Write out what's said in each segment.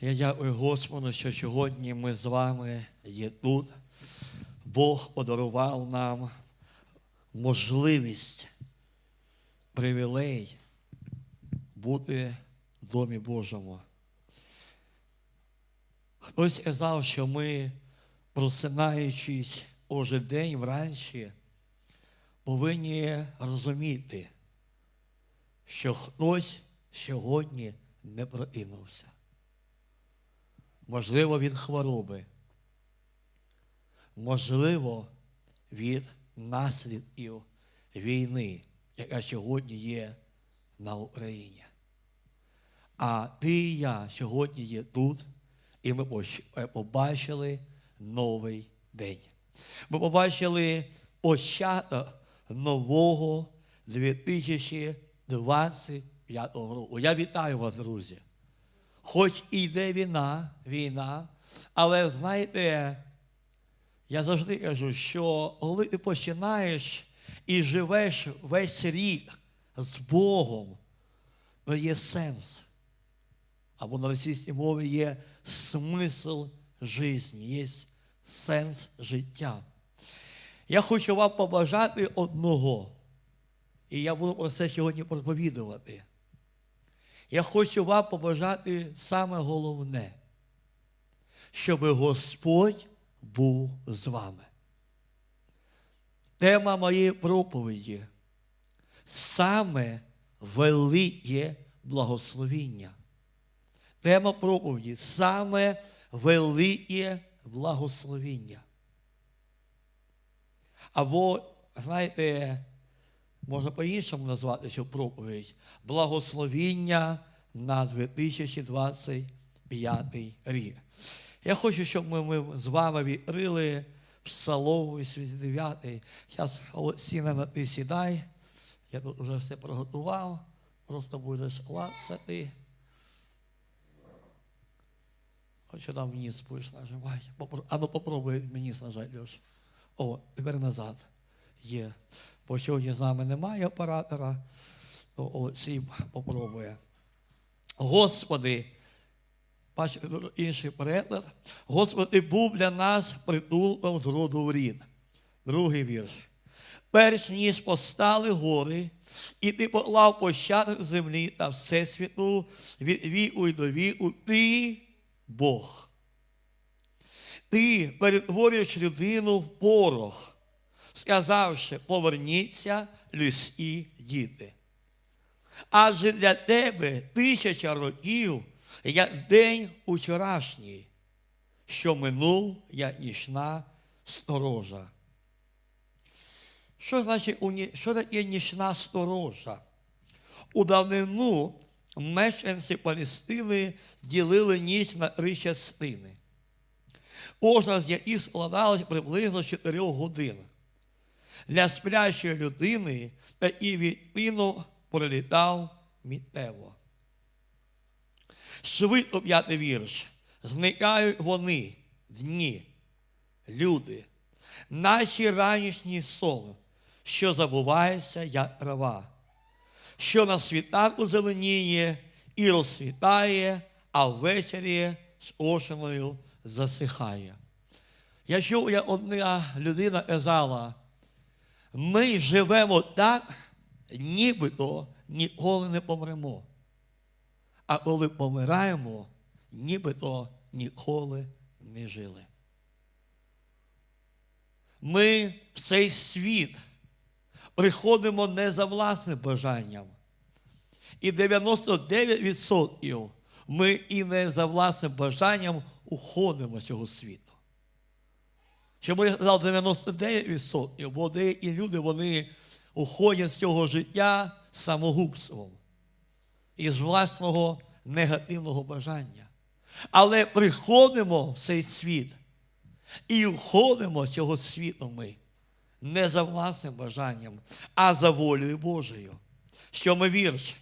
Я дякую Господу, що сьогодні ми з вами є тут. Бог подарував нам можливість, привілей бути в Домі Божому. Хтось сказав, що ми, просинаючись уже день вранці, повинні розуміти, що хтось сьогодні не прокинувся. Можливо, від хвороби, можливо, від наслідків війни, яка сьогодні є на Україні. А ти і я сьогодні є тут, і ми е, побачили новий день. Ми побачили початок нового 2025 року. Я вітаю вас, друзі. Хоч і йде війна, війна, але знаєте, я завжди кажу, що коли ти починаєш і живеш весь рік з Богом, то є сенс. Або на російській мові є смисл життя, є сенс життя. Я хочу вам побажати одного, і я буду про це сьогодні проповідувати. Я хочу вам побажати саме головне, щоб Господь був з вами. Тема моєї проповіді саме велике благословіння. Тема проповіді саме велике благословіння. Або, знаєте, можна по-іншому назвати цю проповідь благословіння на 2025 рік. Я хочу, щоб ми, ми з вами відкрили Псалом 89. Зараз Олексіна ти сідай. Я тут вже все приготував. Просто будеш клацати. Ось сюди вниз будеш нажимати. Попро- А ну попробуй вниз нажати, Леш. О, тепер назад. Є. Бо сьогодні з нами немає оператора, то Олексій попробує. Господи, тут інший переклад. Господи, був для нас притулком з роду в рід. Другий вірш. Перш ніж постали гори, і ти поклав початок землі та всесвіту від віку й до віку, ти Бог. Ти перетворюєш людину в порох, сказавши, поверніться людські діти. Адже для тебе тисяча років, як день учорашній, що минув, як нічна сторожа. Що значить що таке нічна сторожа? У давнину мешканці Палестини ділили ніч на три частини. Кожна з яких складалась приблизно 4 годин. Для сплячої людини такий відпинок пролітав мітево. Швидко п'ятий вірш. Зникають вони, дні, люди, наші ранішній сон, що забувається, як трава, що на світанку зеленіє і розсвітає, а ввечері з ошеною засихає. Я чув, як одна людина казала, ми живемо так, нібито ніколи не помремо. А коли помираємо, нібито ніколи не жили. Ми в цей світ приходимо не за власним бажанням. І 99% ми і не за власним бажанням уходимо з цього світу. Чому я сказав 99%? Бо деякі люди вони уходять з цього життя самогубством із власного негативного бажання. Але приходимо в цей світ і входимо з цього світу ми не за власним бажанням, а за волею Божою. Що ми вірш?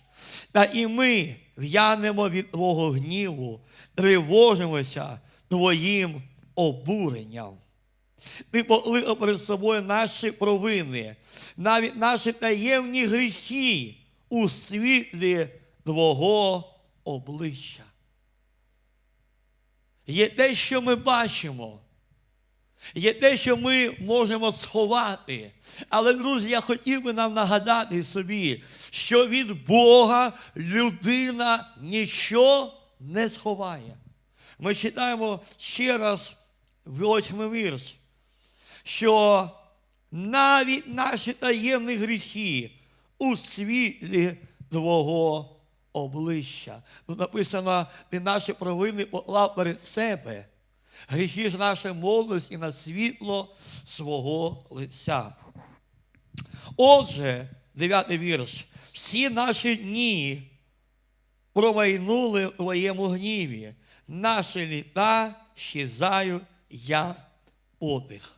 Та і ми в'янемо від Твого гніву, тривожимося Твоїм обуренням. Ти покликав перед собою наші провини, навіть наші таємні гріхи у світлі Твого обличчя. є те, що ми бачимо. Є те, що ми можемо сховати. Але, друзі, я хотів би нам нагадати собі, що від Бога людина нічого не сховає. Ми читаємо ще раз восьмий вірш, що навіть наші таємні гріхи у світлі Твого обличчя. Тут написано, ти наші провини поклав перед себе. Гріхи ж нашої молодості на світло свого лиця. Отже, дев'ятий вірш. Всі наші дні промайнули в твоєму гніві. Наші літа щезають, як подих.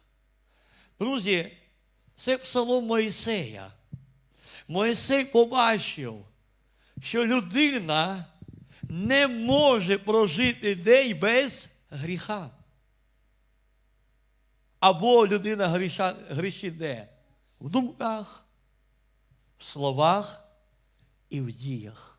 Друзі, це псалом Моїсея. Моїсей побачив, що людина не може прожити день без гріха. Або людина гріша, грішить де? В думках, в словах і в діях.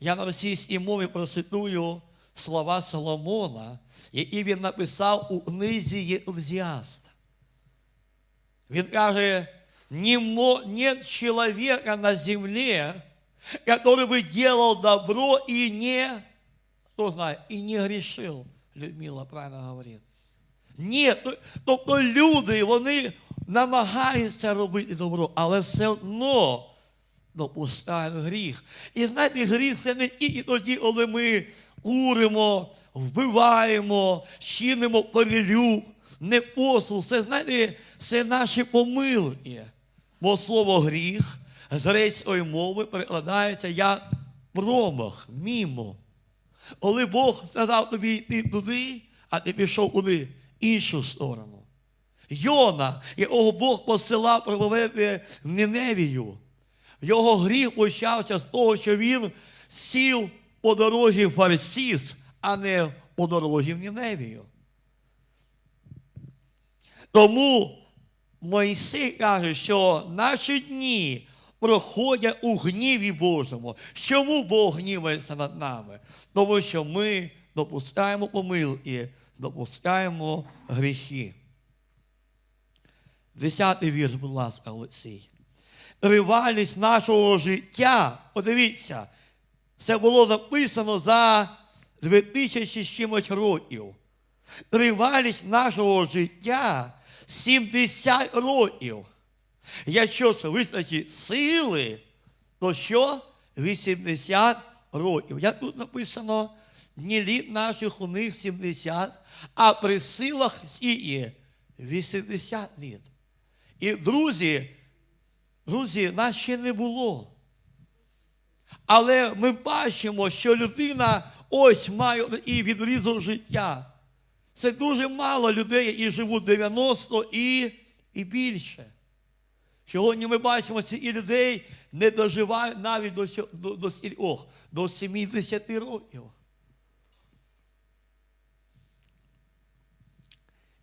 Я на російській мові процитую слова Соломона, які він написав у книзі Єлзіаст. Він каже, «Немо- нет человека на земле, который бы делал добро и не, кто знает, и не грешил. Людмила правильно говорить. Ні, то- тобто люди, вони намагаються робити добро, але все одно допускають гріх. І знаєте, гріх це не тільки тоді, коли ми куримо, вбиваємо, чинимо перелюб, непослух. Це, знаєте, це наші помилки. Бо слово гріх з грецької мови перекладається як промах, мімо. Коли Бог сказав тобі йти туди, а ти пішов куди? Іншу сторону. Йона, якого Бог посилав провести в Ніневію, його гріх почався з того, що він сів по дорозі в Фарсіс, а не по дорозі в Ніневію. Тому Мойсей каже, що наші дні проходять у гніві Божому. Чому Бог гнівається над нами? Тому що ми допускаємо помилки, допускаємо гріхи. Десятий вірш, будь ласка, Олексій. Тривалість нашого життя, подивіться, це було написано за 2000 з чимось років. Тривалість нашого життя 70 років. Якщо вистачить сили, то що? 80 років. Як тут написано, дні літ наших у них 70, а при силах скільки? 80 літ. І друзі, друзі, нас ще не було. Але ми бачимо, що людина ось має і відрізок життя. Це дуже мало людей, які живуть 90 і, і більше. Сьогодні ми бачимо, ці людей не доживають навіть до, до, до, до 70 років.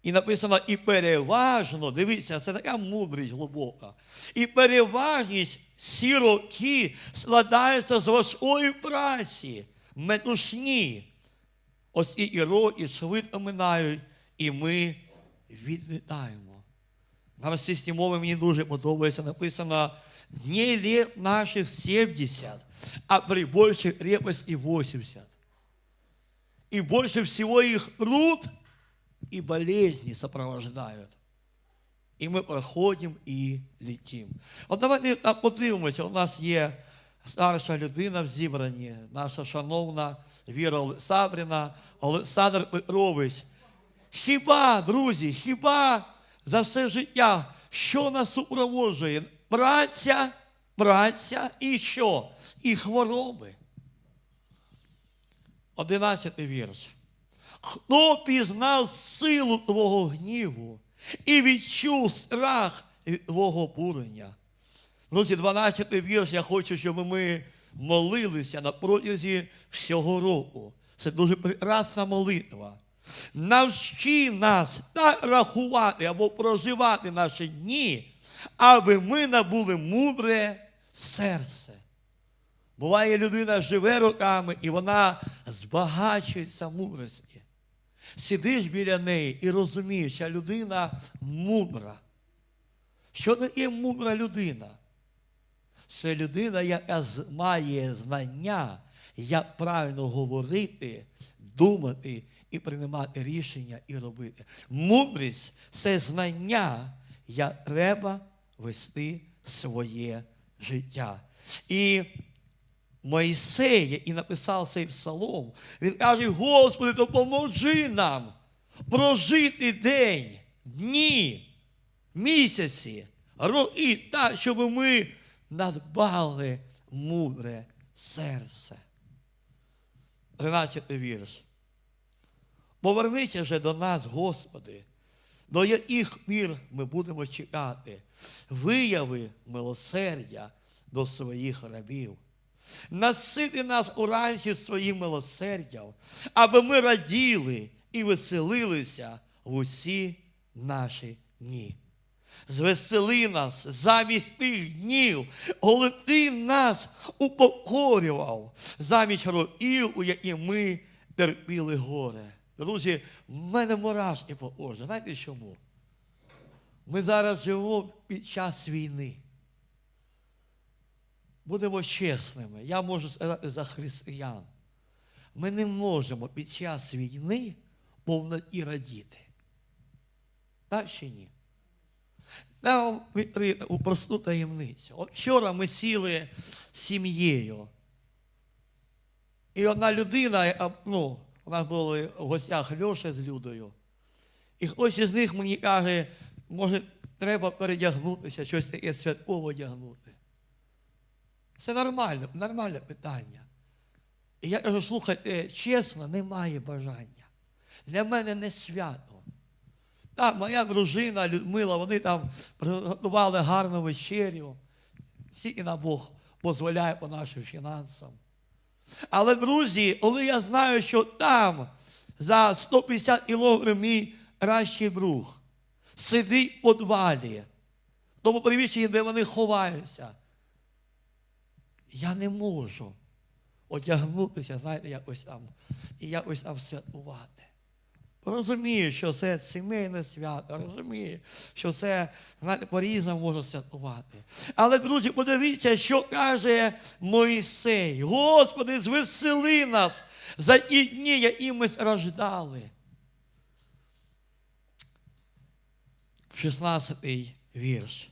І написано, і переважно, дивіться, це така мудрість глибока. І переважність сіроки складається з важкої праці, метушні. Ось і іроки швидко минають, і ми відлітаємо. На російській мові мені дуже подобається написано дней лет наших 70, а при большей крепости 80. И больше всего их труд и болезни сопровождают. І ми проходимо і летим. От давайте подивимося, у нас є старша людина в зібранні, наша шановна Віра Олександрівна, Олександр Петрович. Хіба, друзі, хіба за все життя, що нас супроводжує? Праця, праця і що? І хвороби. Одинадцятий вірш. Хто пізнав силу твого гніву і відчув страх твого бурення? Друзі, 12 вірш, я хочу, щоб ми молилися на протязі всього року. Це дуже прекрасна молитва. Навчи нас так рахувати або проживати наші дні, аби ми набули мудре серце. Буває, людина живе роками і вона збагачується мудрості. Сидиш біля неї і розумієш, що людина мудра. Що таке мудра людина? Це людина, яка має знання, як правильно говорити, думати і приймати рішення і робити. Мудрість це знання, як треба вести своє життя. І Моїсей і написав цей псалом. Він каже: Господи, допоможи нам прожити день, дні, місяці, роки так, щоб ми надбали мудре серце. 13 вірш. Повернися вже до нас, Господи, до яких пір ми будемо чекати. Вияви милосердя до своїх рабів. Насити нас уранці своїм милосердям, аби ми раділи і веселилися в усі наші дні. Звесели нас замість тих днів, коли ти нас упокорював, замість років, у які ми терпіли горе. Друзі, в мене мурашки по кожі. Знаєте чому? Ми зараз живемо під час війни. Будемо чесними, я можу сказати за християн. Ми не можемо під час війни повноті радіти. Так чи ні? Я вам відкрию просту таємницю. От вчора ми сіли з сім'єю. І одна людина, ну, у нас були в гостях Льоша з Людою. І хтось із них мені каже, може, треба передягнутися, щось таке святково одягнути. Це нормальне, нормальне питання. І я кажу, слухайте, чесно, немає бажання. Для мене не свято. Так, моя дружина Людмила, вони там приготували гарну вечерю. Скільки нам Бог дозволяє по нашим фінансам. Але, друзі, коли я знаю, що там за 150 кілограмів мій кращий друг сидить в подвалі, в тому приміщенні, де вони ховаються, я не можу одягнутися, знаєте, якось там, і якось там святкувати. Розумію, що це сімейне свято, розумію, що це, знаєте, по-різному можна святкувати. Але, друзі, подивіться, що каже Моїсей. Господи, звесели нас за ті дні, які ми страждали. 16 вірш.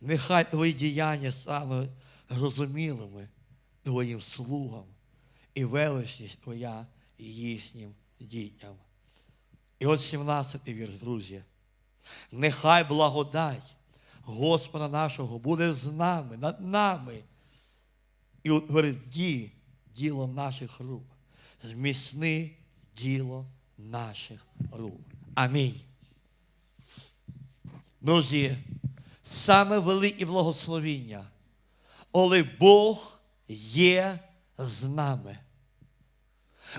Нехай твої діяння стануть зрозумілими твоїм слугам і величність твоя їхнім дітям. І от 17 вірш, друзі. Нехай благодать Господа нашого буде з нами, над нами і утверді діло наших рук, зміцни діло наших рук. Амінь. Друзі, саме велике благословіння, коли Бог є з нами.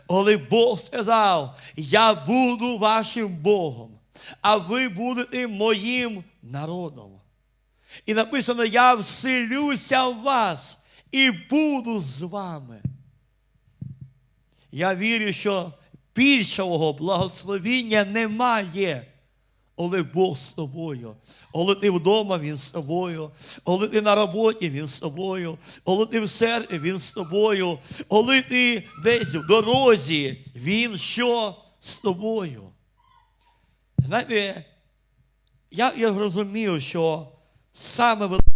Коли Бог сказав, я буду вашим Богом, а ви будете моїм народом. І написано, я вселюся в вас і буду з вами. Я вірю, що більшого благословіння немає. Коли Бог з тобою, коли ти вдома, Він з тобою, коли ти на роботі, Він з тобою, коли ти в церкві, Він з тобою, коли ти десь в дорозі, Він що? З тобою. Знаєте, я, я розумію, що саме велике